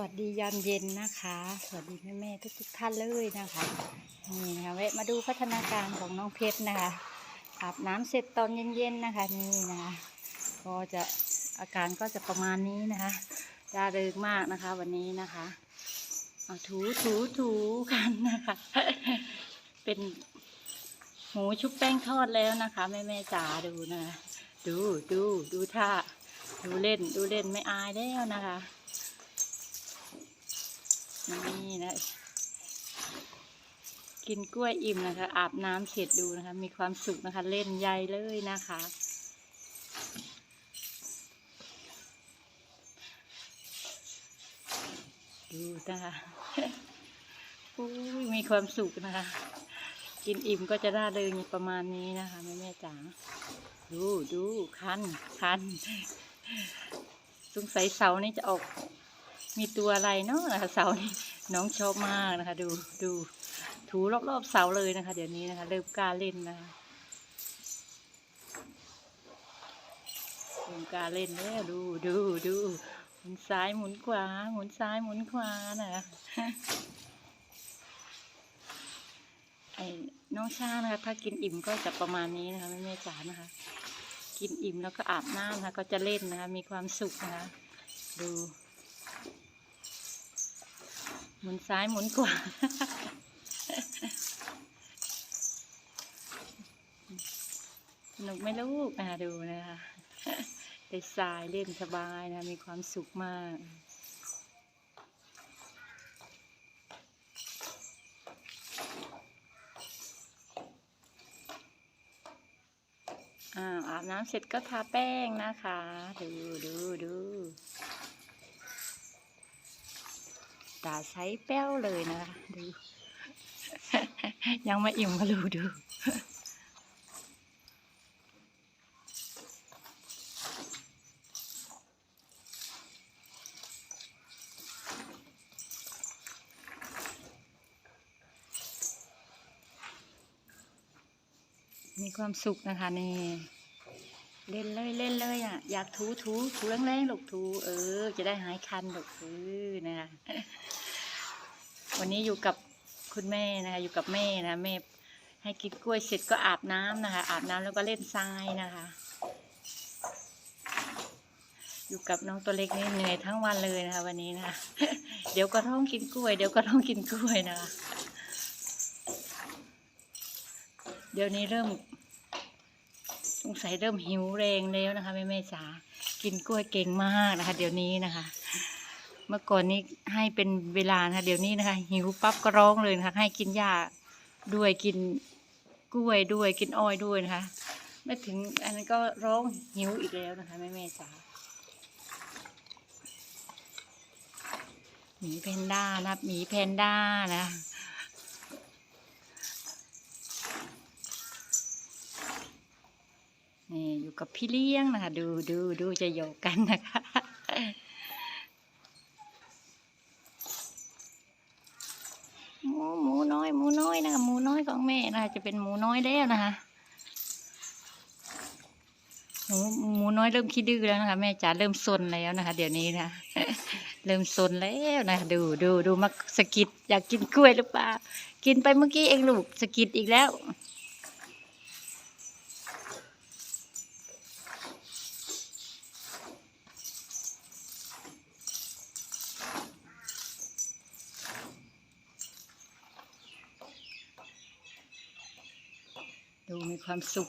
วัสดียามเย็นนะคะ สวัสดีแม่แม่ๆทุกๆท่านเลยนะคะ นี่นะคะแวะมาดูพัฒนาการของน้องเพชรนะคะ อาบน้ำเสร็จตอนเย็นๆนะคะนี่นะคะ ก็จะอาการก็จะประมาณนี้นะคะร่าเริงมากนะคะวันนี้นะคะเอาถูถูถูกันนะคะ เป็นหมูชุบแป้งทอดแล้วนะคะแม่แม่ๆจ๋าดูนะะดูดูดูท่าดูเล่นดูเล่นไม่อายแล้วนะคะ นี่นะ กินกล้วยอิ่มนะคะ อาบน้ำเสร็จดูนะคะ มีความสุขนะคะ เล่นใยเลยนะคะ ดูนะคะอุ้ยมีความสุขนะคะ กินอิ่มก็จะได้เลยประมาณนี้นะคะแม่แม่จ๋าดูดูคันคันสงสัยเสานี้จะออก มีตัวอะไรเนาะนะคะเสานี่น้องชอบมากนะคะ ดูดูถูรอบๆเสาเลยนะคะ เดี๋ยวนี้นะคะ เริ่มกล้าเล่นนะคะเริ่มกล้าเล่นแล้วดูดูดูหมุนซ้ายหมุนขวาหมุนซ้ายหมุนขวานะคะไอ้น้องชานะคะ ถ้ากินอิ่มก็จะประมาณนี้นะคะแม่จ๋านะคะ กินอิ่มแล้วก็อาบน้ำนะคะ ก็จะเล่นนะคะ มีความสุขนะคะ ดู หมุนซ้ายหมุนขวาสนุกไหมลูกนะดูนะคะได้สายเล่นสบายนะ มีความสุขมากอ้าอาบน้ำเสร็จก็ทาแป้งนะคะ ดูดูดู ตาใช้แป้วเลยนะคะดู ยังไม่อิ่มก็ดูดูมีความสุขนะคะนี่ เล่นเลยเล่นเลยอะ อยากถูถูถูแรงๆหลกถู เออ จะได้หายคันหลกเออนะคะวันนี้อยู่กับคุณแม่นะคะ อยู่กับแม่นะแม่ให้กินกล้วยเสร็จก็อาบน้ำนะคะ อาบน้ำแล้วก็เล่นทรายนะคะ อยู่กับน้องตัวเล็กนี่เหนื่อยทั้งวันเลยนะคะ วันนี้นะคะเดี๋ยวก็ท้องกินกล้วย เดี๋ยวก็ท้องกินกล้วยนะคะเดี๋ยวนี้เริ่ม สงสัยเริ่มหิวแรงแล้วนะคะแม่แม่จ๋ากินกล้วยเก่งมากนะคะ เดี๋ยวนี้นะคะ เมื่อก่อนนี้ให้เป็นเวลานะคะ เดี๋ยวนี้นะคะ หิวปั๊บก็ร้องเลยนะคะ ให้กินหญ้าด้วยกินกล้วยด้วยกินอ้อยด้วยนะคะไม่ถึงอันนั้นก็ร้องหิวอีกแล้วนะคะแม่แม่จ๋าหมีแพนด้านับหมีแพนด้านะ นี่อยู่กับพี่เลี้ยงนะคะ ดูดูดูจะโยกกันนะคะหมูหมูน้อยหมูน้อยนะคะหมูน้อยของแม่นะคะจะเป็นหมูน้อยแล้วนะคะหมูหมูน้อยเริ่มคิดดื้อแล้วนะคะ แม่จ๋าเริ่มซนแล้วนะคะ เดี๋ยวนี้นะเริ่มซนแล้วนะคะดูดูดูมาสกิดอยากกินกล้วยหรือเปล่ากินไปเมื่อกี้เองลูกสกิดอีกแล้ว ดูมีความสุข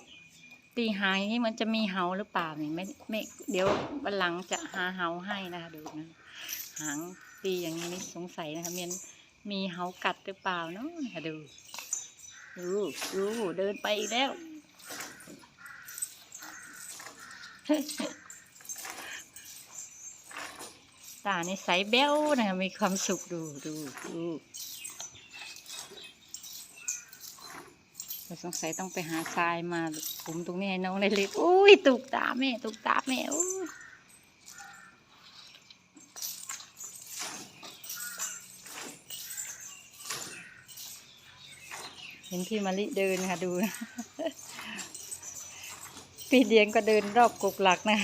ตีหางนี่มันจะมีเหาหรือเปล่าเนี่ยไม่ไม่เดี๋ยววันหลังจะหาเหาให้นะคะดูนะหางตีอย่างนี้สงสัยนะคะเมันมีเหากัดหรือเปล่าเนาะนะคะดูดูดูเดินไปอีกแล้วตาในใสแบ้วนะคะมีความสุขดูดูดู เราสงสัยต้องไปหาทรายมาผมตรงนี้ให้น้องเล็กๆอุ้ยตุกตาแม่ตุกตาแม่อุ้ยเห็นพี่มะลิเดินค่ะดูนะพี่เดียงก็เดินรอบกกหลักนะ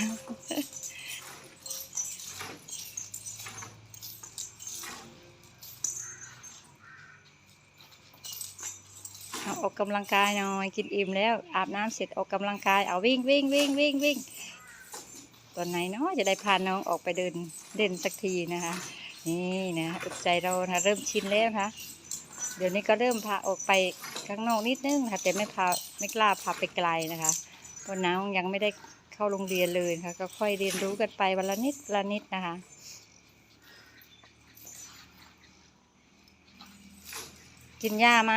ออกกำลังกายหน่อย กินอิ่มแล้ว อาบน้ำเสร็จออกกำลังกาย เอาวิ่งวิ่งวิ่งวิ่งวิ่งตอนไหนเนาะจะได้พาน้องออกไปเดินเล่นสักทีนะคะ นี่นะอุดใจเรานะเริ่มชินแล้วนะคะเดี๋ยวนี้ก็เริ่มพาออกไปข้างนอกนิดนึงค่ะแต่ไม่พาไม่กล้าพาไปไกลนะคะเพราะน้องยังไม่ได้เข้าโรงเรียนเลยนะคะก็ค่อยเรียนรู้กันไปวันละนิดวันละนิดนะคะกินหญ้าไหม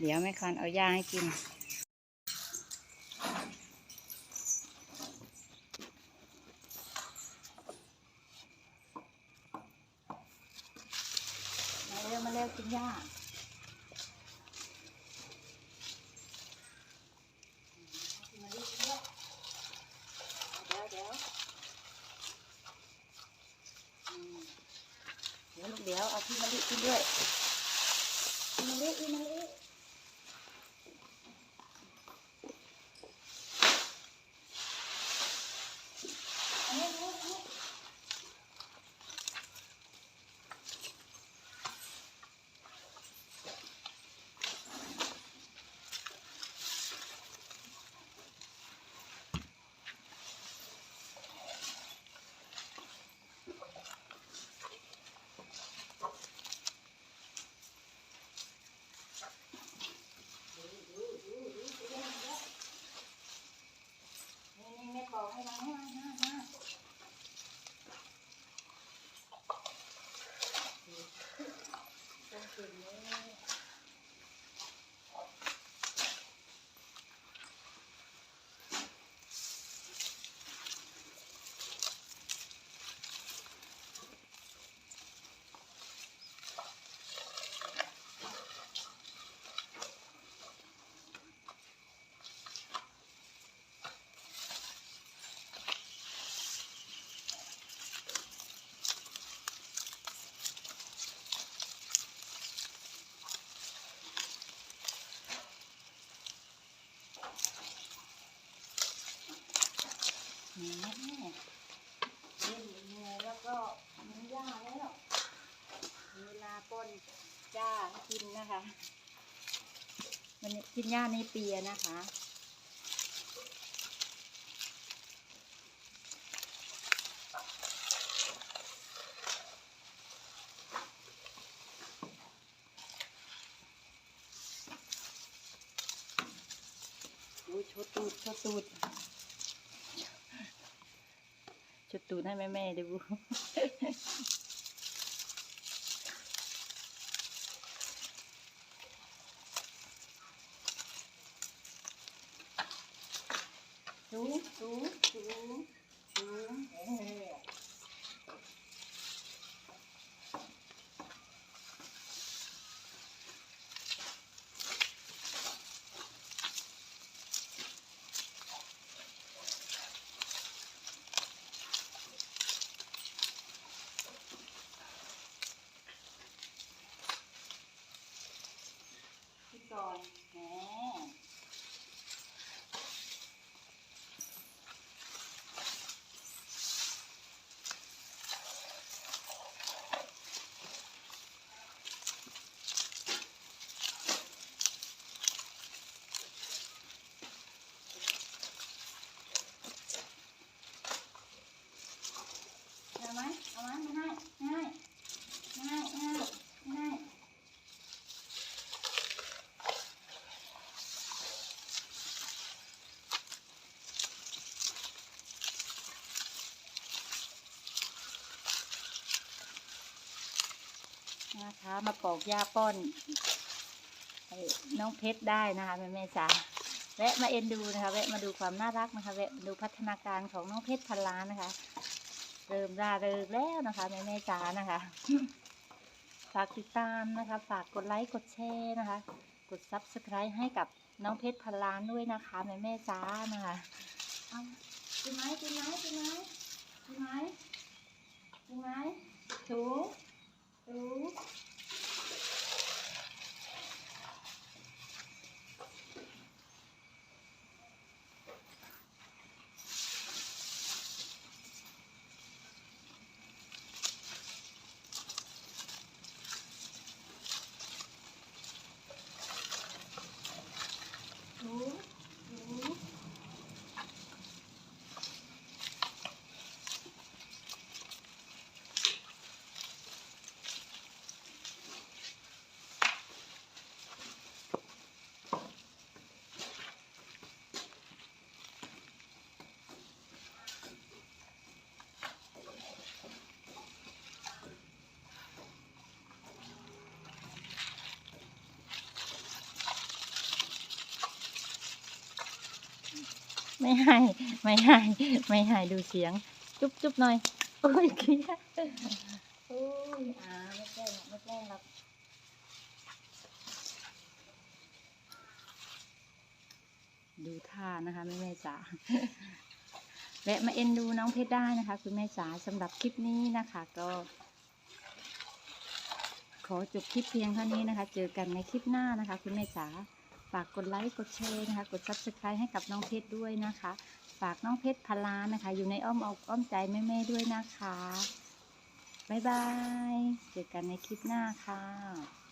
เดี๋ยวแม่คันเอาหญ้าให้กิน มาเร็วมาเร็วกินหญ้าเดี๋ยวเดี๋ยวอืมเดี๋ยวลูกเดี๋ยวเอาพี่มะลิกินด้วยพี่มะลิพี่มะลิอันนี้อันนี้อันนี้ นี่นี่ไม่ บอกให้มาให้มาให้มา นี่เล่นยังงแล้วก็มันยากแล้วเวลาป้นจ้ากินนะคะวันนี้กินหญ้าในเปียนะคะโอ้ยชดตูดชดตูด ชดตูดให้แม่แม่ๆดูดูดูดูดูเอ้ยพี่ก่อนแหม เอาไหมเอาไหมไม่ให้ไม่ให้ไม่ให้ไม่ให้ไม่ให้ นะคะ มาปอกยาป้อนน้องเพชรได้นะคะแม่แม่จ๋าแวะมาเอ็นดูนะคะแวะมาดูความน่ารักนะคะแวะดูพัฒนาการของน้องเพชรพันล้านนะคะ เริ่มร่าเริงแล้วนะคะแม่แม่จ๋านะคะ ฝากติดตามนะคะ ฝากกดไลค์กดแชร์นะคะ กด subscribe ให้กับน้องเพชรพันล้านด้วยนะคะแม่แม่จ๋านะคะเอากินไหมกินไหมกินไหมกินไหมกินไหมถู ถู น ไม่ให้ไม่ให้ไม่ให้ดูเสียง จุ๊บจุ๊บหน่อยโอ้ยเคี้ยโอ้ยอ่าไม่แกล้งไม่แกล้งหรอกดูท่านะคะแม่แม่จ๋าแวะมาเอ็นดูน้องเพชรได้นะคะ คุณแม่จ๋าสำหรับคลิปนี้นะคะ ก็ ขอจบคลิปเพียงเท่านี้นะคะ เจอกันในคลิปหน้านะคะ คุณแม่จ๋า ฝากกดไลค์กดแชร์นะคะ กด subscribe ให้กับน้องเพชรด้วยนะคะ ฝากน้องเพชรพลานะคะ อยู่ในอ้อมอกอ้อมใจแม่ๆด้วยนะคะบ๊ายบาย เจอกันในคลิปหน้าค่ะ